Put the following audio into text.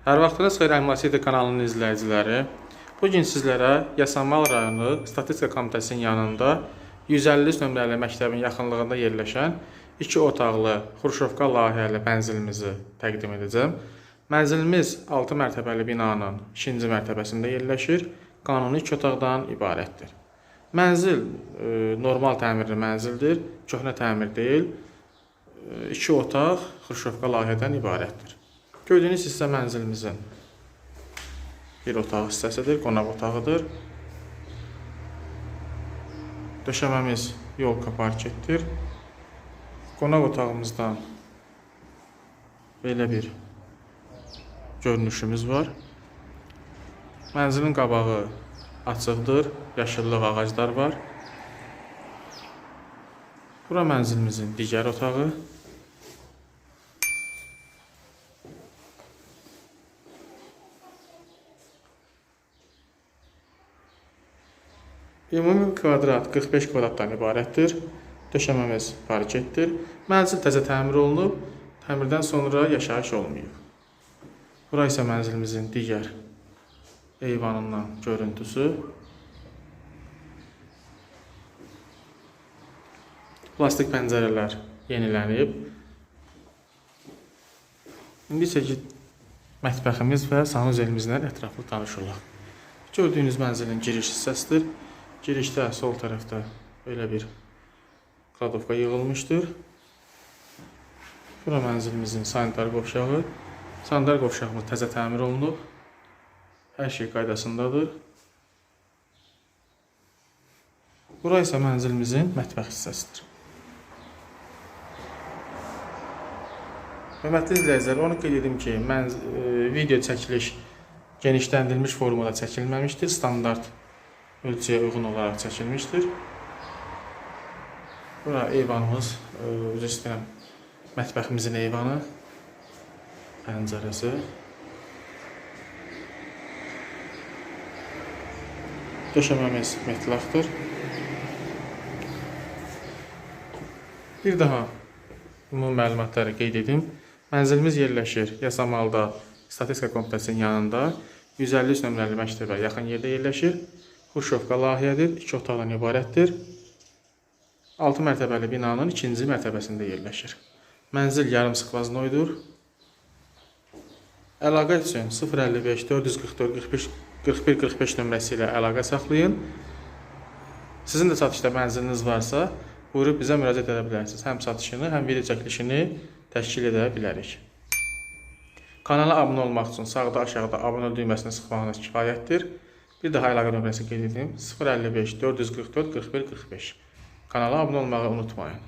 Hər vaxtınız xeyir Animasiya kanalının izləyiciləri. Bu gün sizlərə Yasamal rayonu Statistika Komitəsinin yanında 150 nömrəli məktəbin yaxınlığında yerləşən 2 otaqlı Xruşovka layihəli mənzilimizi təqdim edəcəm. Mənzilimiz 6 mərtəbəli binanın 2-ci mərtəbəsində yerləşir. Qanuni 2 otaqdan ibarətdir. Mənzil e, normal təmirli mənzildir, köhnə təmir deyil. 2 otaq Xruşovka layihədən ibarətdir. Gördüyünüz hissə mənzilimizin bir otaq hissəsidir, qonaq otağıdır. Döşəməmiz yolka parketdir. Qonaq otağımızdan belə bir görünüşümüz var. Mənzilin qabağı açıqdır, yaşıllıq ağaclar var. Bura mənzilimizin digər otağı. Ümumi kvadrat 45 kvadratdan ibarətdir. Döşəməmiz parketdir. Mənzil təzə təmir olunub, təmirdən sonra yaşayış olmayıb. Bura isə mənzilimizin digər eyvanından görüntüsü. Plastik pəncərələr yenilənib. İndi isə ki, mətbəximiz və sanuzelimizlə ətraflı tanışırıq. Gördüyünüz mənzilin giriş hissəsidir. Girişdə sol tərəfdə belə bir kladovka yığılmışdır. Bura mənzilimizin sanitar qovşağı. Sanitar qovşağımız təzə təmir olunub. Hər şey qaydasındadır. Bura isə mənzilimizin mətbəx hissəsidir. Hörmətli izləyicilər, onu qeyd ki, mən e, video çəkiliş genişləndirilmiş formada çəkilməmişdir. Standart ölçüyə uyğun olaraq çəkilmişdir. Bura eyvanımız, e, üzr istəyirəm, mətbəximizin eyvanı, pəncərəsi. Döşəməmiz metlaqdır. Bir daha ümumi məlumatları qeyd edim. Mənzilimiz yerləşir Yasamalda Statistika Komitəsinin yanında 153 nömrəli məktəbə yaxın yerdə yerləşir. Xruşovka layihədir, 2 otaqdan ibarətdir. 6 mərtəbəli binanın 2-ci mərtəbəsində yerləşir. Mənzil yarım skvaznoydur. Əlaqə üçün 055 444 45 41 45 nömrəsi ilə əlaqə saxlayın. Sizin də satışda mənziliniz varsa, buyurub bizə müraciət edə bilərsiniz. Həm satışını, həm video çəkilişini təşkil edə bilərik. Kanala abunə olmaq üçün sağda aşağıda abunə düyməsini sıxmağınız kifayətdir. Bir daha əlaqə nömrəsi qeyd edim. 055 444 41 45. Kanala abunə olmağı unutmayın.